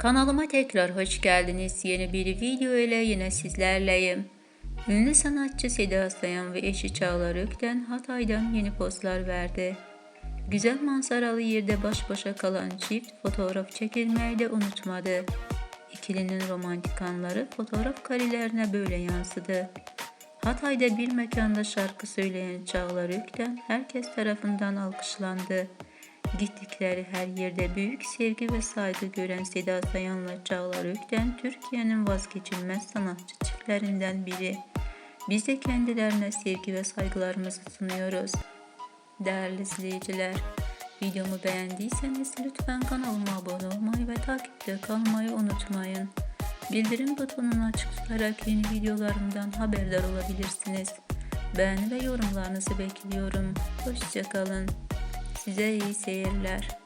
Kanalıma tekrar hoş geldiniz. Yeni bir video ile yine sizlerleyim. Ünlü sanatçı Seda Sayan ve eşi Çağlar Ökten Hatay'dan yeni postlar verdi. Güzel manzaralı yerde baş başa kalan çift fotoğraf çekilmeyi de unutmadı. İkilinin romantik anları fotoğraf karelerine böyle yansıdı. Hatay'da bir mekanda şarkı söyleyen Çağlar Ökten herkes tarafından alkışlandı. Gittikleri her yerde büyük sevgi ve saygı gören Seda Sayan'la Çağlar Ökten Türkiye'nin vazgeçilmez sanatçı çiftlerinden biri. Biz de kendilerine sevgi ve saygılarımızı sunuyoruz. Değerli izleyiciler, videomu beğendiyseniz lütfen kanalıma abone olmayı ve takipte kalmayı unutmayın. Bildirim butonunu açık tutarak yeni videolarımdan haberdar olabilirsiniz. Beğeni ve yorumlarınızı bekliyorum. Hoşçakalın. Size iyi seyirler.